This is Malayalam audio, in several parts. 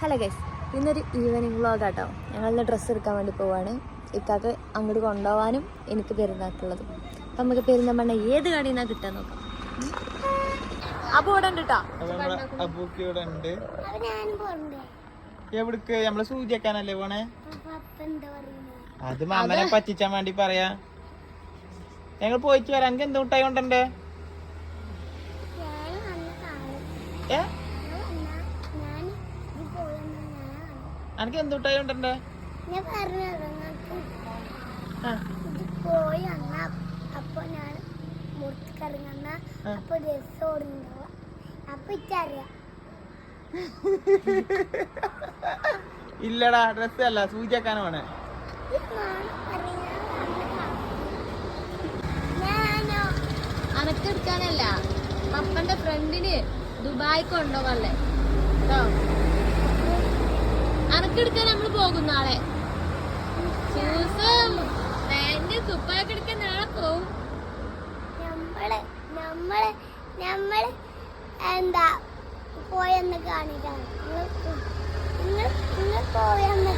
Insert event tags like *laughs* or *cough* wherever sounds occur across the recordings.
ഹലോ ഗൈസ് ഇന്നൊരു ഈവനിങ് വ്ളോഗ് ആട്ടോ. ഞങ്ങളിന്ന് ഡ്രസ്സ് എടുക്കാൻ വേണ്ടി പോവാണ്. ഇക്കാക്ക് അങ്ങോട്ട് കൊണ്ടുപോകാനും എനിക്ക് പെരുന്നാക്കുള്ളത്. അപ്പം നമുക്ക് പെരുന്നമ്മണ്ണ ഏത് കടയിൽ നിന്നാണ് കിട്ടാൻ നോക്കാം. അപ്പൊ ഇവിടെ ഉണ്ട്. എവിടക്ക്? നമ്മൾ സൂചിക്കാനല്ലേ പോണേ? അത് മാമനെ പറ്റിച്ചാൻ വേണ്ടി പറയാ. ഞങ്ങൾ പോയിട്ട് വരാൻ എന്ത് മുട്ടായി കൊണ്ടേ ഏ ഞാൻ വന്ന ഞാൻ ഇത് പോയെന്ന് കൊണ്ടേ ഞാൻ പറഞ്ഞു പോയി അന്ന അപ്പൊ ഞാൻ മുറിച്ചിറങ്ങുന്ന അപ്പൊ രസം ഓടുന്നുണ്ടാവുക. അപ്പൊ ഇച്ചറിയാം ഇല്ലടാ ഡ്രസ് അല്ല സൂചിയാക്കാനാണ് അനക്കെടുക്കാനല്ല പപ്പന്റെ ഫ്രണ്ടിന് ദുബായ്ക്കുണ്ടോ കൊണ്ടുപോകല്ലേ കേട്ടോ അനക്കെടുക്കാൻ നമ്മൾ പോകും നാളെ ഷൂസും പാന്റ് കുപ്പായൊക്കെ എടുക്കാൻ നാളെ പോവും. നമ്മൾ നമ്മൾ നമ്മൾ എന്താ പോയെന്ന് കാണിക്കാം നിങ്ങൾ നിങ്ങൾ പോയെന്ന്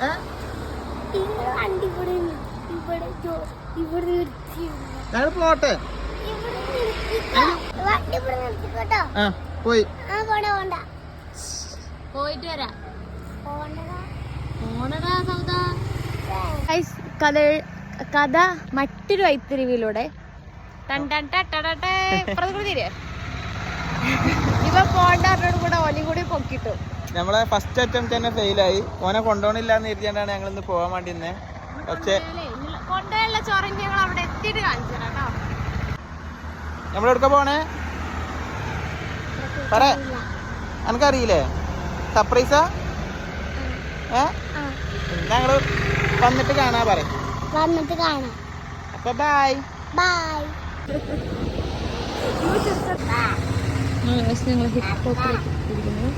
ഏ? നിങ്ങൾ വണ്ടി ഇവിടെ ഇവിടെ ജോ- ഇവിടെ നിർത്തിയിരുന്നു. ഞങ്ങൾ പോട്ടെ. ആ പോയി. പോയിട്ട് വരാം. കഥ കഥ മറ്റൊരു വൈത്തിരിവിലൂടെ നമ്മളെ ഫസ്റ്റ് അറ്റംപ്റ്റ് തന്നെ ഫെയിലായി ഓനെ കൊണ്ടുപോകണില്ല എന്ന് ഞങ്ങൾ ഇന്ന് പോകാൻ വേണ്ടി പക്ഷെ കൊണ്ടുപോയുള്ള ചൊറഞ്ഞ് ഞങ്ങൾ അവിടെ എത്തിയിട്ട് കാണിച്ചു നമ്മൾ നമ്മളെടുക്ക പോണേ? പറ. എനിക്കറിയില്ലേ സർപ്രൈസാ ഏ? ഞങ്ങൾ വന്നിട്ട് കാണാ പറ. വന്നിട്ട് കാണാം. അപ്പൊ ബായ് ബൈ ഞങ്ങൾ ഹിപ്പ് ഹോപ്പ് ഇരിക്കുന്നു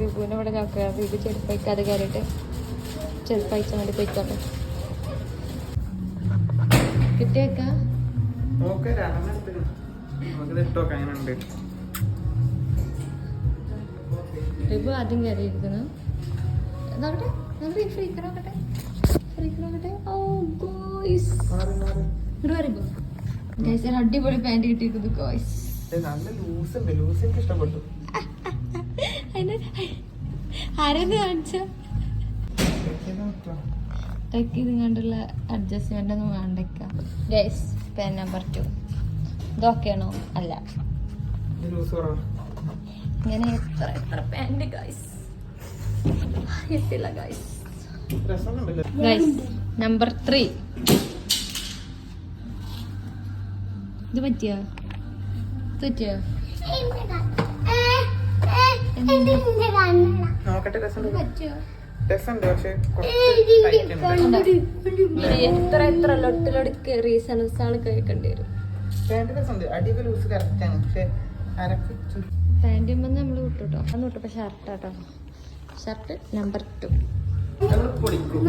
റിബുവിനെ ഇവിടെ നോക്കുക റിബു ചെരുപ്പയ്ക്കാതെ കയറിയിട്ട് ചെരുപ്പയച്ചാൻ വേണ്ടി പോയിക്കോട്ടെ. കിട്ടിയേക്കാ? റിബു ആദ്യം കയറിയിരിക്കുന്നു. നോക്കട്ടെ. നോക്കട്ടെ. ഓ ഗോയ്സ് ഒരു അടിപൊളി പാന്റ് കിട്ടിയിരിക്കുന്നു ഗോയ്സ് നല്ല ലൂസ് ഉണ്ട്. ലൂസ് എനിക്ക് ഇഷ്ടപ്പെട്ടു. ആരെന്ന് കാണിച്ച? ടെക്ക് ഇത് കണ്ടുള്ള അഡ്ജസ്റ്റ്മെന്റ് ഒന്നും വേണ്ടക്ക. ഗൈസ് പെൻ നമ്പർ ടു ഇതൊക്കെയാണോ അല്ല. ഇങ്ങനെ എത്ര എത്ര പാന്റ് ഗൈസ് കിട്ടില്ല ഗൈസ് ഗൈസ് നമ്പർ ത്രീ ഇത് പറ്റിയോ? കണ്ണട. നോക്കട്ടെ രസമുണ്ട്? രസമുണ്ട്? പക്ഷെ എത്ര എത്ര ലൊട്ടിലൊടുക്ക് റീസൺസ് ആണ് കേൾക്കേണ്ടി വരും. പാന്റ് രസമുണ്ട്. അടിയൊക്കെ ലൂസ് കറക്റ്റ് ആണ് പക്ഷെ അരക്ക് പാന്റും വന്ന് നമ്മൾ വിട്ടുട്ടോ അന്ന് വിട്ടപ്പോ ഷർട്ട് കേട്ടോ ഷർട്ട് നമ്പർ ടു പൊളിക്കും.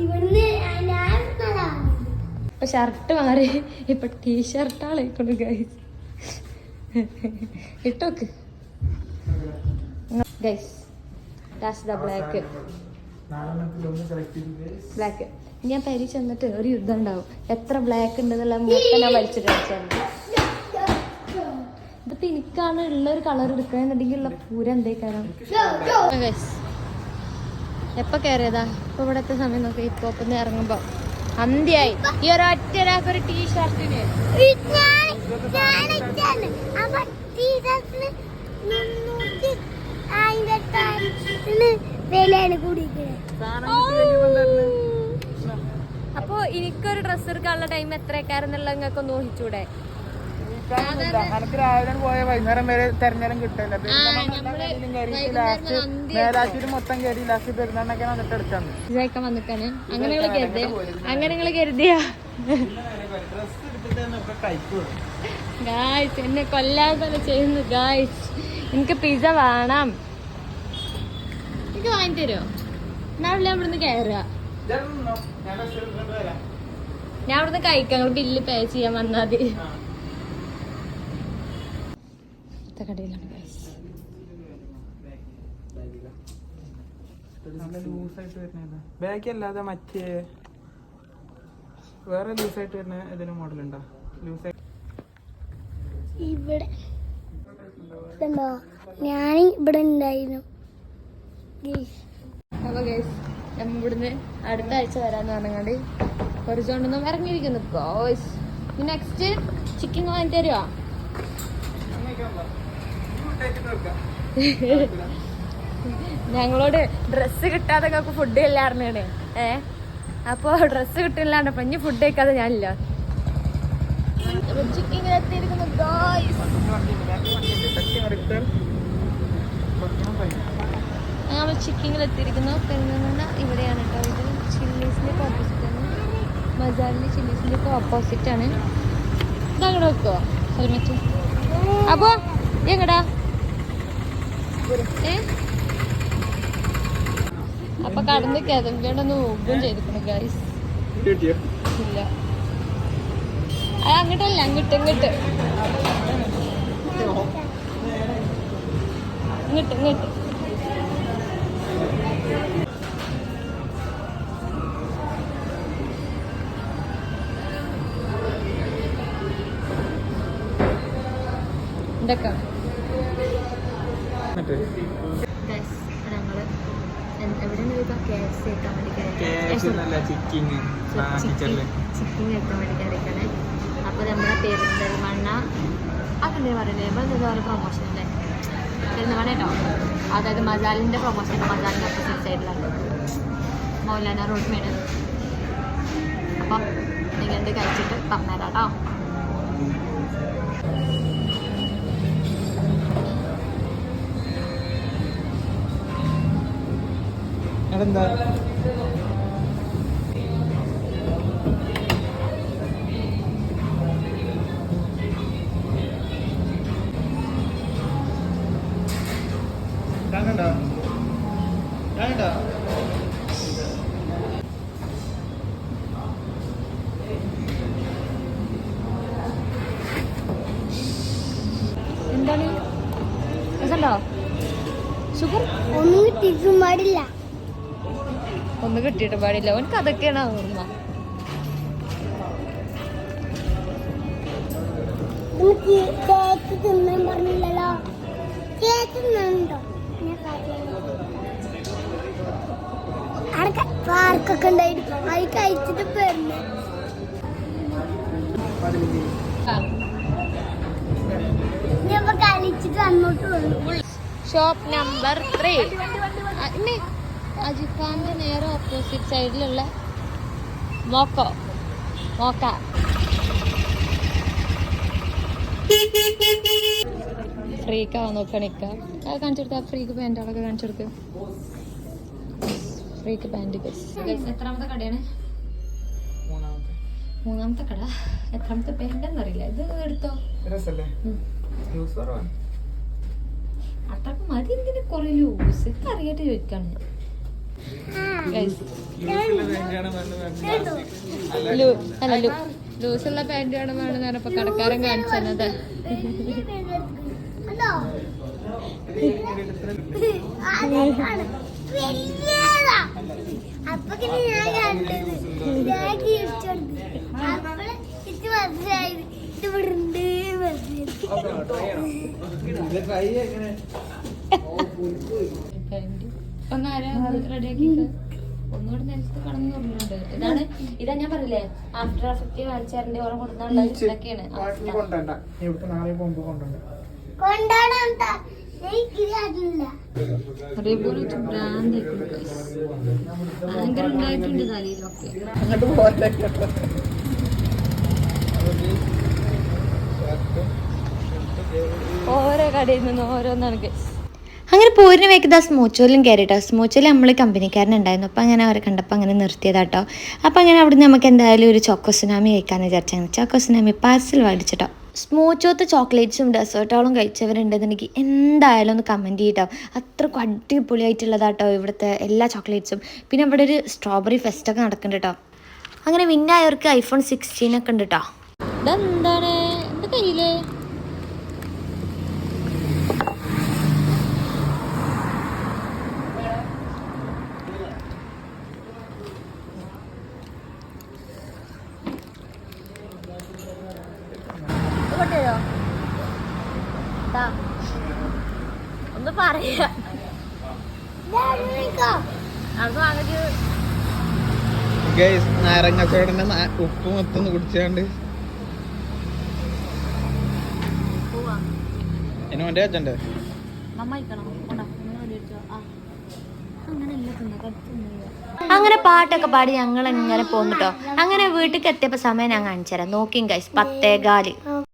ഇവിടുന്ന്. ഇപ്പൊ ഷർട്ട് മാറി. ഇപ്പൊ ടീ ഷർട്ടാളേക്കൊണ്ട് guys ഇട്ടോക്ക്. Guys that's the black black ഞാൻ പരി ചെന്നിട്ട് ഒരു യുദ്ധം ഉണ്ടാവും. എത്ര ബ്ലാക്ക് ഉണ്ടെന്നുള്ള മൊത്തം ഞാൻ വലിച്ചിട്ട് ഇതിപ്പോ എനിക്കാണ് ഉള്ള ഒരു കളർ എടുക്കണമെന്നുണ്ടെങ്കിൽ ഉള്ള പൂരം എന്തേക്കാരം? എപ്പോ എപ്പൊ കയറിയതാ ഇപ്പൊ ഇവിടത്തെ സമയം നോക്കി. ഇപ്പൊ ഇറങ്ങുമ്പോ. അന്ത്യായി ഈ ഒരു ഒറ്റ ഒരാൾക്ക് ഒരു ടീഷർട്ടിന് അപ്പൊ എനിക്കൊരു ഡ്രസ്സ് എടുക്കാനുള്ള ടൈം എത്രയൊക്കെയായിരുന്നുള്ള നിങ്ങൾക്ക് ഒന്ന് ഊഹിച്ചൂടെ? രാവിലെ പോയ വൈകുന്നേരം വരെ തെരഞ്ഞേരം കിട്ടില്ല ലാസ്റ്റ് മേലാശൂര് മൊത്തം കയറി ലാസ്റ്റ് പെരുന്നാളിനൊക്കെ വന്നിട്ട് എടുക്കാന്ന് അങ്ങനെ അങ്ങനെ നിങ്ങൾ കരുതിയാ? ഗായ്സ് എന്നെ കൊല്ലാതെ ചെയ്യുന്നു ഗായ്സ് എനിക്ക് പിസ്സ വേണം. എനിക്ക് വാങ്ങി തരുമോ ഞാൻ ഇവിടുന്ന് കയറുക ഞാൻ ഇവിടുന്ന് കഴിക്കാം. ബില്ല് പേ ചെയ്യാൻ വന്നാൽ മതി. കടയിലാണ്. ബാഗ് അല്ലാതെ മറ്റേ വേറെ ലൂസായിട്ട് വരുന്ന ഏതെങ്കിലും മോഡൽ ഉണ്ടോ ലൂസായിട്ട് ഇവിടെ ഇതുണ്ടോ? ഞാൻ ഇവിടെ ഉണ്ടായിരുന്നു. ഗയ്സ്. അപ്പൊ ഗൈസ് നമ്മ ഇവിടുന്ന് അടുത്ത ആഴ്ച വരാന്ന് പറഞ്ഞാണ്ട് ഹൊറിസോണ്ടൊന്നും ഇറങ്ങിയിരിക്കുന്നു ഗോയ്സ് നെക്സ്റ്റ് ചിക്കൻ വാങ്ങി തരുമോ *laughs* ഞങ്ങളോട് ഡ്രസ്സ് കിട്ടാതെ ഞങ്ങൾക്ക് ഫുഡ് ഇല്ലായിരുന്നാണ് ഏ? അപ്പൊ ഡ്രസ്സ് കിട്ടില്ലാണ്ട് അപ്പൊ ഇനി ഫുഡ് കഴിക്കാതെ ഞാനില്ല. ചിക്കിങ്ങിലെത്തിയിരിക്കുന്നു എത്തിയിരിക്കുന്നു ഗോയ്സ് ഞങ്ങൾ ചിക്കിങ്ങിൽ എത്തിയിരിക്കുന്നു. പെരുന്തൽമണ്ണ ഇവിടെയാണ് കേട്ടോ. ഇത് ചില്ലീസിന്റെ ഒക്കെ ഓപ്പോസിറ്റ് ആണ്. മസാലിന്റെ ചില്ലീസിന്റെ ഒക്കെ ഓപ്പോസിറ്റ് ആണ്. ഇതങ്ങടെ വെക്കോ ഹെൽമെറ്റ് അപ്പോ എങ്ങടാ? അപ്പൊ കടന്ന് കിതമ്പിയോണ്ടൊന്ന് ഊബും ചെയ്തിട്ടുണ്ട് ഗൈസ് ഇല്ല. അത് അങ്ങോട്ടല്ല അങ്ങോട്ട് ഇങ്ങോട്ട്. ഇങ്ങോട്ട് ഇങ്ങോട്ട്. ഇതൊക്കെ. ചിക്കിങ് ചിക്കൻ എത്താൻ വേണ്ടി കയറിക്കാണ് അപ്പൊ നമ്മുടെ പെരിന്തൽമണ്ണ അതെന്താ പറയുന്നത് എന്താ പ്രൊമോഷൻ അല്ലേ? പെരിന്തൽമണ്ണ കേട്ടോ? അതായത് മസാലിന്റെ പ്രൊമോഷൻ മസാലിന്റെ ഓപ്പോസിറ്റ് സൈഡിലാണ് മൗലാന റോഡ് മേഡ് അപ്പം നിങ്ങൾ എന്ത് കഴിച്ചിട്ട് പറഞ്ഞുതരാം കേട്ടോ അതെന്താ എന്താണ്? രസമുണ്ടോ? ഷുഗർ ഒന്നും കിട്ടിയിട്ടും പാടില്ല. ഒന്ന് കിട്ടിയിട്ട് പാടില്ല. അവനക്ക് അതൊക്കെയാണ് ഓർമ്മ. എനിക്ക് കേക്ക് തിന്നാൻ പറഞ്ഞില്ലല്ലോ. കേക്ക് തിന്നുണ്ടോ അവിടെ പാർക്കൊക്കെ ഉണ്ടായിരുന്നു അത് കഴിച്ചിട്ട് പോയിരുന്നു ഞാൻ കളിച്ചിട്ട് അങ്ങോട്ട് വന്നു. ഷോപ്പ് നമ്പർ ത്രീ അജിഖാന്റെ നേരെ ഓപ്പോസിറ്റ് സൈഡിലുള്ള മോക്കോ മോക്ക ഫ്രീക്ക് ആവാൻ നോക്കണിക്ക അത് കാണിച്ചെടുത്ത ഫ്രീക്ക് പാന്റുകളൊക്കെ കാണിച്ചെടുത്ത് ഫ്രീക്ക് പാന്റ് എത്രാമത്തെ കടയാണ്? മൂന്നാമത്തെ. മൂന്നാമത്തെ കട? എത്രാമത്തെ പാന്റ് അറിയില്ല. ഇത് എടുത്തോ? അത്രയ്ക്ക് മതി എന്തിനു കൊറേ ലൂസ്. അറിയാട്ട് ചോദിക്കാണ്. അല്ല ലൂ- ലൂസുള്ള പാന്റ് വേണം വേണം പറഞ്ഞപ്പോ കടക്കാരൻ കാണിച്ചു *laughs* അതാണ് ഞാൻ കണ്ടത് ഞാൻ gift കൊടുത്തു. അപ്പൾ എനിക്ക് മനസ്സിലായത് ഇത് ഇവിടെ ഉണ്ട് ഒന്നുകൂടെ നിലത്ത് കടന്നു തോന്നുന്നുണ്ട് ഇതാണ് ഇതാ ഞാൻ പറഞ്ഞില്ലേ ആഫ്റ്റർ എഫക്റ്റ് കാണിച്ചാറിന്റെ ഓരോ കൊടുക്കാനുള്ള ഇതൊക്കെയാണ് അങ്ങോട്ട് ഓരോ കടയിൽ നിന്ന് ഓരോന്നാണ്. അങ്ങനെ പോരിന് വേക്കത് സ്മൂച്ചോലും കയറിട്ടോ സ്മൂച്ചോയിൽ നമ്മൾ കമ്പനിക്കാരനുണ്ടായിരുന്നു അപ്പോൾ അങ്ങനെ അവരെ കണ്ടപ്പോൾ അങ്ങനെ നിർത്തിയതാട്ടോ. അപ്പോൾ അങ്ങനെ അവിടുന്ന് നമുക്ക് എന്തായാലും ഒരു ചോക്കോ സുനാമി കഴിക്കാമെന്ന് വിചാരിച്ചാൽ ചോക്കോ സുനാമി പാർസൽ മേടിച്ചിട്ടോ സ്മൂച്ചോത്ത് ചോക്ലേറ്റ്സും ഡെസേർട്ടുകളും കഴിച്ചവരുണ്ടെന്നുണ്ടെങ്കിൽ എന്തായാലും ഒന്ന് കമന്റ് ചെയ്യട്ടോ അത്രക്കും അടിപൊളിയായിട്ടുള്ളതാട്ടോ ഇവിടുത്തെ എല്ലാ ചോക്ലേറ്റ്സും. പിന്നെ ഇവിടെ ഒരു സ്ട്രോബെറി ഫെസ്റ്റൊക്കെ നടക്കുന്നുണ്ട് കേട്ടോ അങ്ങനെ വിന്നായവർക്ക് ഐഫോൺ സിക്സ്റ്റീൻ ഒക്കെ ഉണ്ട് കേട്ടോ ഇതെന്താണ്? എന്താ കയ്യിൽ ഇത് കൊണ്ടുവരോ? ദാ. ഒന്ന് പറയാ അത് വാങ്ങിച്ചു ഗൈസ് നാരങ്ങ സോഡന്റെ ഉപ്പ് മൊത്തം കുടിച്ചാണ്ട്. എന്നെ മറ്റേ അച്ഛന്റെ അങ്ങനെ പാട്ടൊക്കെ പാടി ഞങ്ങൾ ഇങ്ങനെ പോന്നിട്ടോ അങ്ങനെ വീട്ടിൽ എത്തിയപ്പോൾ സമയം ഞാൻ കാണിച്ചു തരാം നോക്കിയും ഗൈസ് പത്തേകാൽ